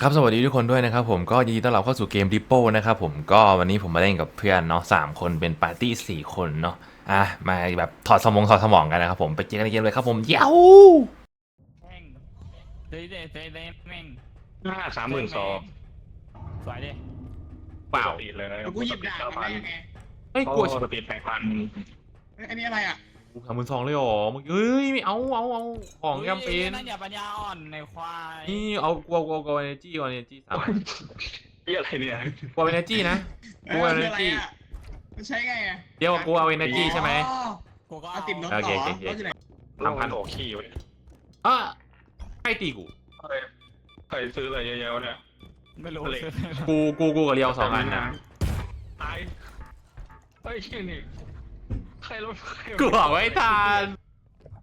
ครับสวัสดีทุกคนด้วยนะครับผมก็ยินดีต้อนรับเข้าสู่เกม r i p p o นะครับผมก็วันนี้ผมมาเล่นกับเพื่อนเนาะสามคนเป็นปาร์ตี้สี่คนเนาะอะมาแบบถอดสมองถอดสมองกันนะครับผมไปเจอกันในเกมเลยครับผมเย้าแม่งเฮ้ยเด้เฮ้ยเด้แม่งห้าสามหมื่นสองสวยดิเปล่าตีเลยแล้วกูหยิบดาบมาได้ยังไงเฮ้ยโอ้กลัวสปีดแปดพันเอ้ยอันนี้อะไรอะ สามหมื่นสองเลยเหรอมึงเอ้ยไม่เอาเอาเอาของจำเป็นนั่นอย่าปัญญาอ่อนในควายนี่เอากลัวกลัวกลัวเอเนจีกลัวเอเนจีสามนี่อะไรเนี่ยกลัวเอเนจีนะเอ้กูยเอามันคืออะไร energy อะมันใช้ไงอะเดี๋ยวกูเอาเอเนจีใช่ไหมอ๋อกูก็เอาติดรถโอต่อเคโอเคโอเครถอยู่ไหนสามพันโอขี้ไว้อะใครตีกูใครใครซื้ออะไรเยอะๆเนี่ยไม่รู้ทะเลกูกูกูกับเรียวสองอันนะตายเฮ้ยชื่อนี่ ใครรถใครกูบอกไว้ทัน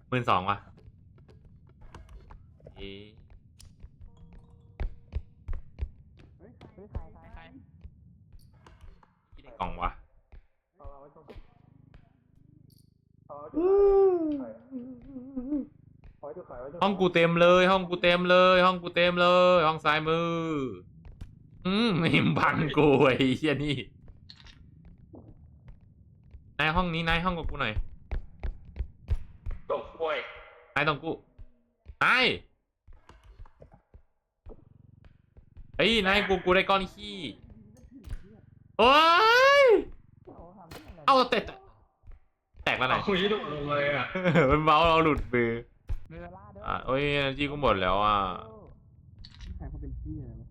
หมื่นสองวะเอ๊ะที่ไหนกล่องวะห้องกูเต็มเลย ห้องกูเต็มเลย ห้องกูเต็มเลย ห้องซ้ายมือ อืมไม่บังกูไอ้เหี้ยนี่ นายห้องนี้นายห้องกับกูหน่อยตกกล้วยนายต้องกูนายเฮ้ยนายกูกูได้ก้อนขี้โอ้ยเอาแตกแตกแล้วไหนคุยดุเลยอะมันเมาส์เราหลุดมือเวลาเด้ออะโอ้ยจีกูหมดแล้วอะใครเขาเป็นพี่อะไรวะ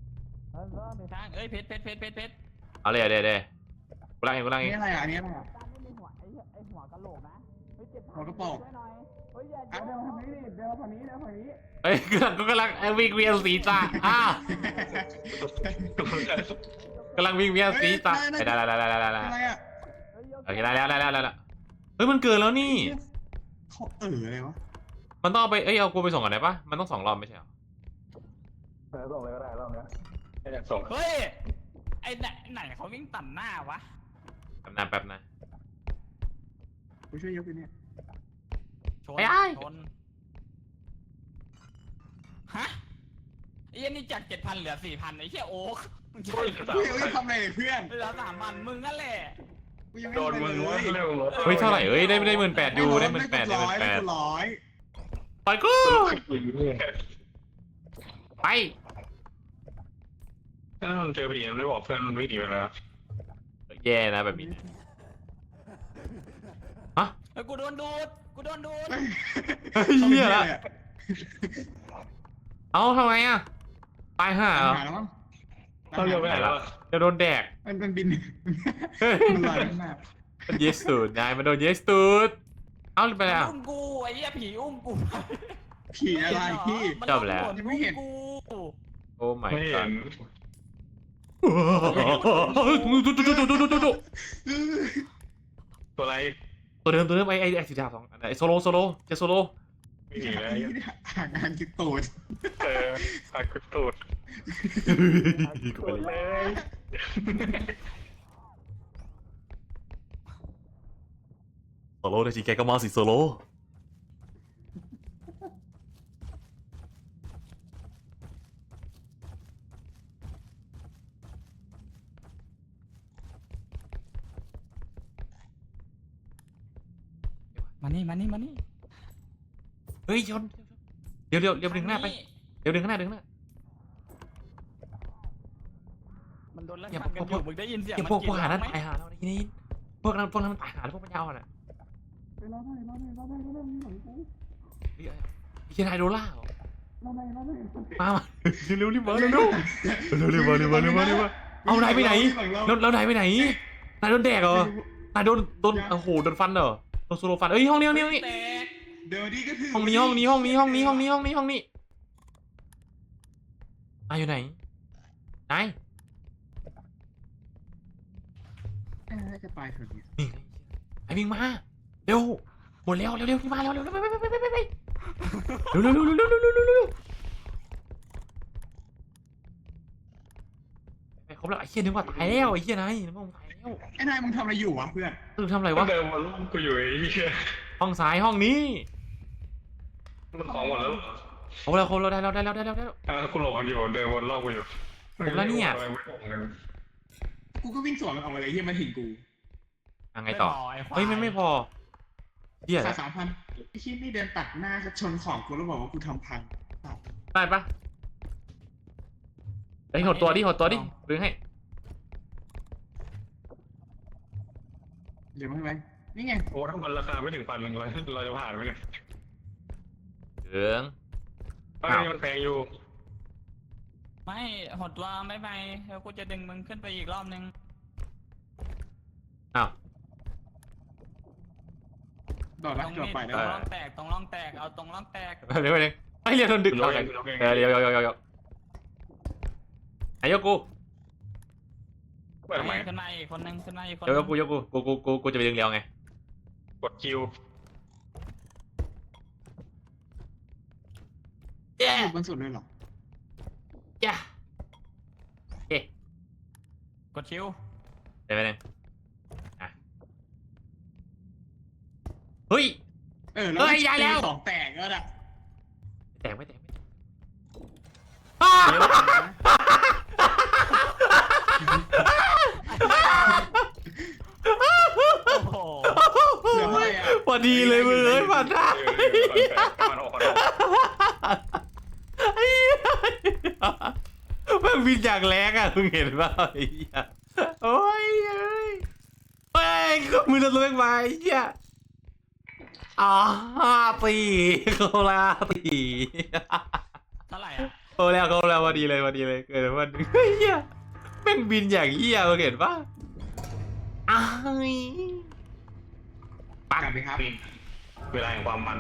เออเออไปทางเอ้ยเพชรเพชรเพชรเพชรเพชรเอาเลยเอาเลยเอาเลยกูล้างเองกูล้างอันเองนี้อะไรอะอันนี้อะไรอะ กะโหลกนะ เฮ้ยเจ็บหัวกระโปรง ช่วยหน่อย เฮ้ยอย่าอะเดินมาทางนี้ดิเดินมาฝั่งนี้เดินมาฝั่งนี้เอ้ยกูกำลังกูกำลังเอ้ยวิ่งเวียนศีรษะอะกำลังวิ่งเวียนศีรษะได้ได้ได้ได้ได้ได้อะไรอะเฮ้ยโอเคได้แล้วได้แล้วได้แล้วเฮ้ยมันเกินแล้วนี่ เขาเอออะไรวะมันต้องเอาไปเอ้ยเอากูไปส่งก่อนได้ปะมันต้องสองรอบไม่ใช่เหรอส่งเลยก็ได้รอบเนี้ยไม่อยากส่งเฮ้ย ไอ้ไหนไหนเขาวิ่งตัดหน้าวะ แป๊บนะแป๊บนะ กูช่วยยกไปเนี่ย ชนไอ้ไอ้ชน ฮะไอ้เหี้ยนี่จากเจ็ดพันเหลือสี่พันไอ้เหี้ยโอ๊คมึงช่วยเฮ้ยเฮ้ยทำอะไรเนี่ยเพื่อน เหลือสามพันมึงนั่นแหละ กูยังไม่โดนทำมึอะไรงเลยเร็วเฮ้ยเท่าไหร่เอ้ยได้ได้หมื่นแปดอยู่ได้หไม่มื่นแปดกได้หร้มื่อยนแปไม่ดกดร้อยปล่อยกูไปถ้ามันเจอพอดีมันไม่บอกเพื่อนมันวิ่งหนีไปแล้วแย่นะแบบนี้ ฮะเฮ้ยกูโดนดูด กูโดนดูด เฮ้ยเหี้ยละเอ้าทำไงอะตายห่าหาเหรอแล้วมั้งเขาเร็วไปไหนแล้วจะโดนแดกมันเป็นบิน เฮ้ยมันลอยข้างหน้ามันเยสตูดนายมันโดนเยสตูดเอ้าไปมันแล้ว อุ้มกูไอ้เหี้ยผีอุ้มกูผีอะไรพี่ มันจบแล้วยังไม่เห็นกู โอ้ my ไม่เห็ god นตัวอะไร ตัวเดิมตัวเดิมไอ้ไอ้ไอ้สีดาสองอันไอ้โซโลโซโลเจโซโลไม่หนีแล้วห่างงานคิดตูดเออหักตูดกูไปเลยเลยโซโลได้จีแกก็มาสิโซโล มานี่มานี่มานี่เฮ้ยชนเดี๋ยวเดี๋ยวเดี๋ยวดึงหน้าไปเดี๋ยวดึงข้างหน้าดึงข้างหน้า มันโดนไล่อย่าฟันกันพอวกยู่มึงได้ยินเสียงเดี๋ยวมัพวกกิพวกหานั้นไหมตายหาเราในที่นี้พวกนั้นพวกนั้นมันตายหาแล้วพวกมันยาวน่ะไปรอหน่อยรอหน่อยรอหน่อยรอหน่อยรอหน่อยเฮ้ยไอ้เฮียนายโดล่าเหรอรอหน่อยรอหน่อยมามาเร็วๆรีบมาเร็วๆเร็วๆเร็วๆมาเร็วๆมาเร็วๆมาเร็วๆมาเอานายไปไหน แล้วแล้วนายไปไหนนายโดนแดกเหรอนายโดนโดนโอ้โหโดนฟันเหรอ โซโลฟันเอ้ยห้องนี้ห้องนี้ห้องนี้แตกเดี๋ยวนี้ก็ถือห้องนี้ห้องนี้ห้องนี้ห้องนี้ห้องนี้ห้องนี้ห้องนี้นายอยู่ไหนนายน่าจะไปถึงนี่ไอ้วิ่งมาเร็วหมดแล้วเร็วเร็วมาเร็วเร็วเร็วไปไปไปไปไปเร็วเร็วเร็วเร็วเร็วเร็วเร็วไปครบแล้วไอ้เหี้ยนึกว่าตายแล้วไอ้เหี้ยนายนึกว่าตาย ไอ้นายมึงทำอะไรอยู่วะเพื่อนมึงทำอะไรก็วะ เดินมาลุ่มกูอยู่ไอ้เหี้ยห้องซ้ายห้องนี้มันของหมดแล้วเอาแล้วเขาเราได้แล้วได้แล้วได้แล้วได้แล้วเออกูหลงกันอยู่เดินวนรอบกูอยู่ผมแล้วเนี่ยไม่หลงกันกูก็วิ่งสวนมันออกมาเลยเฮียมันเห็นกูยังไงต่อม่พไควาเฮ้ยมันไม่พอเหี้ยสามสามพันไอ้ชิ้นนี่เดินตัดหน้าชนของกูแล้วบอกว่ากูทำพัง ได้ปะเฮ้ยหดตัวดิหดตัวดิดึงให้ เดี๋ยวมาไหมนี่ไง โอ้ถ้ามันราคาไม่ถึงพันหนึ่งเราเราจะผ่านไหมเนี่ยดึงเฮ้ยอ้าวมันแพงอยู่ ไม่หดตัวไม่ไปแล้วกูจะดึงมึงขึ้นไปอีกรอบนึงอ้าว ดอดตละรงดอดนี้ไปตได้รงร่องแตกตรงร่องแตกเอาตรงร่องแตกเดี๋ยวไปเลยไอ้เรียวโดนดึงเราเอาเอไงงเราเอง เออเดี๋ยวเดี๋ยวเดี๋ยวเดี๋ยวไอ้ยกกูเปิดทำไมขึ้นมาอีกคนนึงขึ้นมาอีกคนเดี๋ยวนึยงกกูยกกูกูกูกูกูจะไปดึงเรียวไงกดคิวเย้อยู่บนสุดเลยเหรอเย้เอ๊ะกดชิวเดี๋ยวไปเลยอะเฮ้ย เออแล้วเฮ้ยย้ายแล้วของแตกก็ได้แตกไม่แตกไม่แตกอ้า โอ้โห เหลือเท่าไหร่อะ พอ ดีเลยมึงเอ้ยผ่านได้มันออกก่อนไอ้เหี้ยแมันบินอย่างแรงอะมึงเห็นป่ะไอ้เหี้ยโอ้ยเอ้ยเฮ้ยก็มือจะลงมาไอ้เหี้ยอ่าห้าปีเขาละปีเท่าไหร่อะเขาแล้วเขาแล้วพอดีเลยพอดีเลยเกิดวันหนึงเฮ้ยเหี้ยแม่งบินอย่างเหี้ยมึงเห็นป่ะอ้าย ปังกลับไปครับ เวลาแห่งความมัน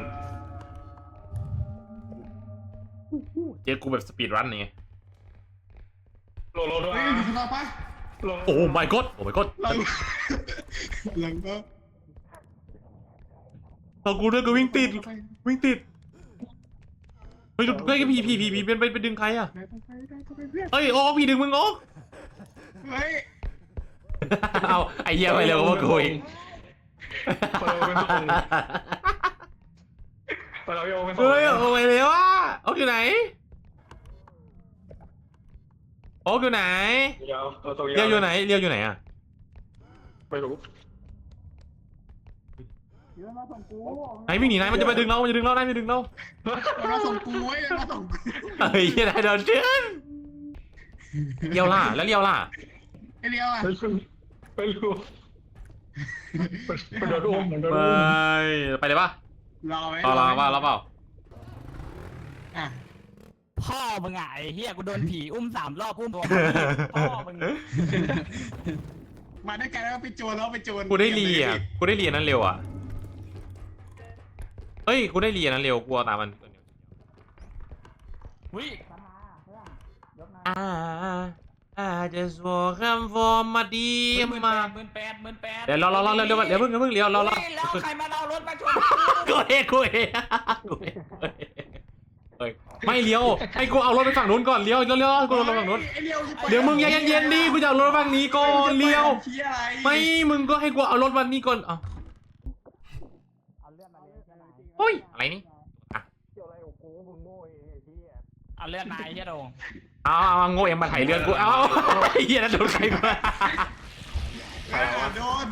เจอกูแบบสปีดรันนี่ไงโลโลด้วยเฮ้ยอยู่ข้างนอกปะโลโอ้ my god โอ้ my god เราเราก็ตอนกูด้วยกูวิ่งติดวิ่งติด เฮ้ยเฮ้ยพี่พี่พี่พี่เป็นไปไปดึงใครอะไปไปไปไปไปเพื่อนเฮ้ยโอ้พี่ดึงมึงโอ้ เฮ้ยเอาไอ้เหี้ยไปเร็วกว่ากูอีกคน เราเป็นส่งคนเราโยเป็นส่งเฮ้ยโอ้ไปเร็วอะโอ้อยู่ไหน โอ้อยู่ไหนเดี๋ยวเราตรงเรียวอยู่ไหนเรียวอยู่ไหนอะไม่รู้เดี๋ยวมาส่งกูไหนวิ่งหนีไหนมันจะมาดึงเรา มันจะดึงเราได้ไม่ดึงเรามันมาส่งกูเว้ยมันมาส่งกูเฮ้ยยังไงโดนเชื่อนเลี้ยวล่ะ แล้วเลี้ยวล่ะไอ้เลี้ยวอะไม่รู้ไม่รู้มันโดนอุ้มมันโดนไปอุ้มไปเลยป่ะรอไว้รอรอป่ะรอเปล่าอะพ่อมึงอะไอ้เฮียกูโดนผีอุ้มสามรอบอุ้มตัวพ่อมึงมาด้วยกันแล้วไปโจรแล้วไปโจรกูได้เรียกูได้เรียนนั้นเร็วอะเฮ้ยกูได้เรียนนั้นเร็วกลัวตามมันวิอ่า อ่า just welcome for มาดีหมื่นมาแปดหมื่นแปดหมื่นแปดเดี๋ยวรอรอรอเร็วเร็วเดี๋ยวเพิ่งเดี๋ยวเพิ่งเลี้ยวรอรอเฮ้ยแล้วใครมาเอารถมาชนกูเองกูเองกูเองเฮ้ยไม่เลี้ยวให้กูเอารถไปฝั่งนู้นก่อนเลี้ยวเลี้ยวเลี้ยวกูเอารถฝั่งนู้นไอ้เลี้ยวจะไปเดี๋ยวมึงใจเย็นๆดิกูจะเอารถฝั่งนี้ก่อนเลี้ยวเหี้ยอะไรไม่มึงก็ให้กูเอารถฝั่งนี้ก่อนเอ้าโอ้ยอะไรนี่อะเอาเลือดนายเฮียโดง เอาเอาเอาโง่เอ็มมาไถเรือนกู เอาไอ้เหี้ยนั่นโดนใครกูเออโดน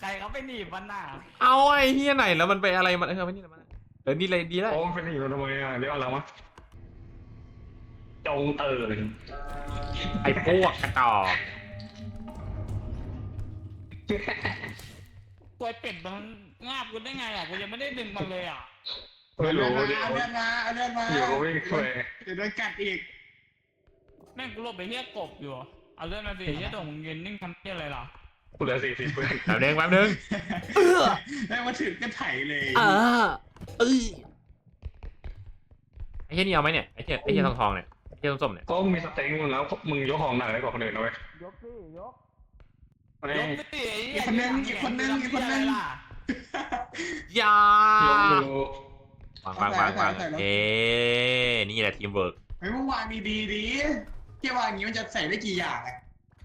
ใครเขาไปหนีบมันน่ะเอาไอ้เหี้ยไหนแล้วมันไปอะไรมันเออไม่นี่มันเออนี่เลยดีแล้วโอ้เป็นอย่างนี้ทำไมอะเรียกอะไรวะจงเตื่นไอ้พวกกระจอกตัวเป็ดมันงาบกูได้ไงอะกูยังไม่ได้ดึงมันเลยอะ ไม่รู้เอาเดี๋ยวเลื่อนมาเอาเลื่อนมาเดี๋ยวก็วิ่งไปเดี๋ยวโดนกัดอีกแม่งกูหลบไปเฮียกบอยู่เอาเลือดมาสิเฮียโดงมึงยืนนิ่งทำเฮียอะไรล่ะกูเหลือสี่สิบเพื่อนแป๊บนึงแป๊บนึงแล้วมาถึงก็ไถเลยเออเอ้ยไอ้เหี้ยนี่เอาไหมเนี่ยไอ้เหี้ยไอ้เหี้ยทองทองๆเนี่ยไอ้เหี้ยส้มๆเนี่ยก็มีสเต็งมึงแล้วมึงยกของหนักได้กว่าคนอื่นนะเว้ยยกสิยกไม่ยกสิไอ้เหี้ยอีกคนนึงอีกคนนึงอีกคนนึงล่ะยายกดู วางวางวางวางเอ๊นี่แหละทีมเวิร์กเฮ้ยมึงวางดีดีๆดีเที่ยวางอย่างนี้มันจะใส่ได้กี่อย่างอะ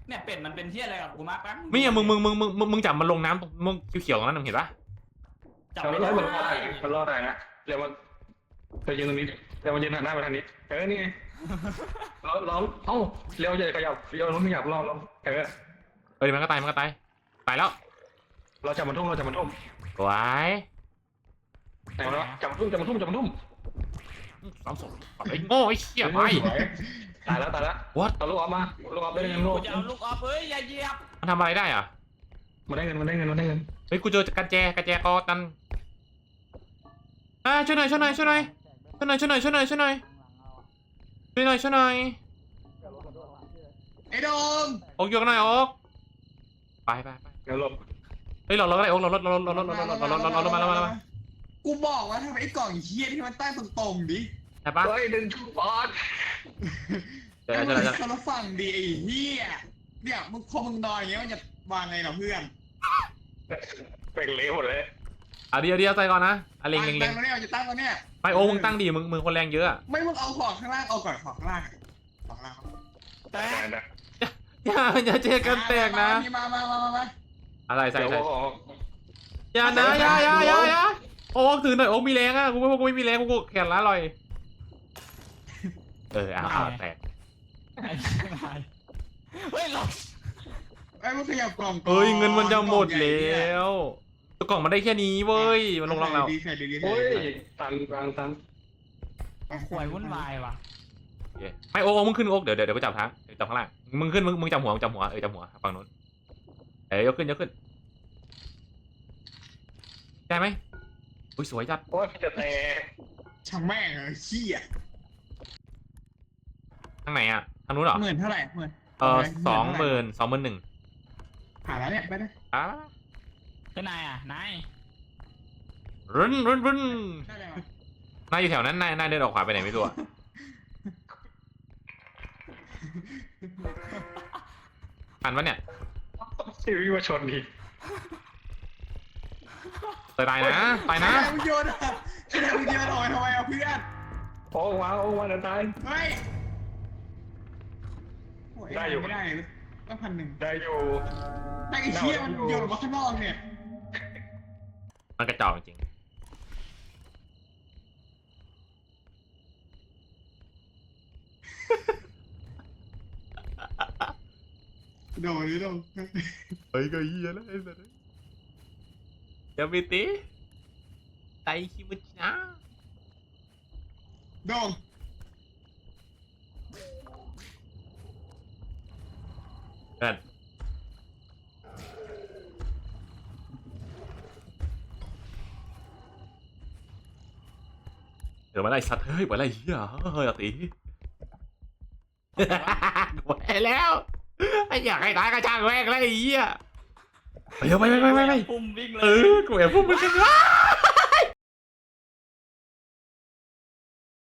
เนี่ยเป็ดมันเป็นเฮียอะไรกับกูมากแป๊บไม่อะมึงมึงมึงมึงมึงมึงจับมันลงน้ำตรงมึงเขียวๆตรงนั้นมึงเห็นปะจับเขาไม่รอได้ดมันรอดได้เขารอดได้นะเร็วมาเธอยืนตรงนี้เร็วมายืนหันหน้าไปทางนี้เออนี่ไงเราเราเอ้าเร็วอย่าขยับเร็วเราไม่ขยับเราเราเออเอ้ยมันก็ตายมันก็ตายตายแล้วเราจับมันทุ่มเราจับมันทุ่มสวย ไหนวะจับมันทุ่มจับมันทุ่มจับมันทุ่มสามศพไอ้โง่ไอ้เหี้ยไปสวยตายแล้วตายแล้ว What? เอาลูกออกมาลูกออกได้เงินลูกูกจะเอาลูกออฟเอ้ยอย่าเหยียบมันทำอะไรได้อะมาได้เงินมาได้เงินมาได้เงินเฮ้ยกูเจอกันแจกันแจกอกันอ่าช่วยหน่อยช่วยหน่อยช่วยหน่อยช่วยหน่อยช่วยหน่อยช่วยหน่อยช่วยหน่อยช่วยหน่อยช่วยหน่อยไอ้โดมโอกยกหน่อยโอกไปไปไปเงินลบเฮ้ยเราเราก็ได้โอกเราลดเราลดเราลดเราลดเราลดเราลดมาเรามาเรามา กูบอกว่าทำไมไอ้กล่องเฮี้ยที่มันตั้งตรงๆดิใช่ปะเฮ้ยดึงชุบบอลเดี๋ยวให้เดี๋มัยวนเดี๋ยวคนละฝั่งดีไอ้เฮี้ยเนี่ยมึงพอมึงนอนอย่างเงี้ยมันจะวางไงเหรอเพื่อนเป็นเละหมดเลยเอาเดียวเดียวใส่ก่อนนะอะเล็งเล็งเล็ตั้งงตรงเนี้ยมันจะตั้งตรงเนี้ยไปโอ้มึงตั้งดีมึงมึงคนแรงเยอะอะไม่มึงเอาของข้างล่างเอาก่อนของข้างล่างของข้างล่างแต่นะอย่าอย่าเจอกันแตกนะ มามามามามาอะไรใส่เดี๋ยวใส่ออกอย่านะอย่าอย่าอย่าอย่า โอ้ถือหน่อยโอ้มีแรงอะกูไม่กูไม่มีแรงกูแขนล้าลอย เออเอาเอาแตกไอ้ชิบหายเฮ้ยหลบไอ้มึงขยับกล่องก่อนเฮ้ยเงินมันจะหมดกล่องใญ่แล้เนี่ยวตัวกล่องมันได้แค่นี้เว้ยมันลงล่างเราดีใส่ดีดีใส่โอ้ยดีตันตันตันขวยวุ่นวายว่ะโอเคไม่โอ้โอ้มึงขึ้นโอ้เดี๋ยวเดี๋ยวเดี๋ยวกูจับทางเดี๋ยวจับข้างล่างมึงขึ้นมึงมึงจับหัวมึงจับหัวเออจับหัวฝั่งนู้นเอ้ยยกขึ้นยกขึ้นได้ไหม อุ้ยสวยจัดโอ้ยจะแตกช่างแม่งเออเฮี้ยทางไหนอะทางนู้นเหรอหมื่นเท่าไหร่หมื่นเออสองหมื่นสองหมื่นหนึ่งผ่านแล้วเนี่ยไปเลยอะเจ้านายอะนายรุนรุนรุนได้เลยนายอยู่แถวนั้นนายนายเดินออกขวาไปไหนไม่รู้อะทันปะเนี่ยซีรีส์มาชนดี ตายตายนะตายนะไอ้มึงโยนอะไอ้มึงโยนออกไปทำไมเอาเพื่อนโอ้ว้าวโอ้วันตาย เฮ้ยโได้อยู่ ไม่ได้เลยต้องพันหนึ่งได้อยู่ได้ไอ้เชี่ยมันโยนออกมาข้างนอกเนี่ยมันกระจอกจริง โดนหรือโดน เฮ้ยก็เฮียแล้วไอ้สัส เดี๋ยวไปตีไตคิมุจินะโดนเกินเดี๋ยวมาไล่สัตว์เฮ้ยมาไล่เฮียเฮ้ยอาตีไปแล้ว ไอ้อยากให้ตายกระช่างแม่งแล้วไอ้เหี้ย ไปเร็วไปไปไปไปไปปุ่มวิ่งเลยเออกูแอบพวกมึงกันว้า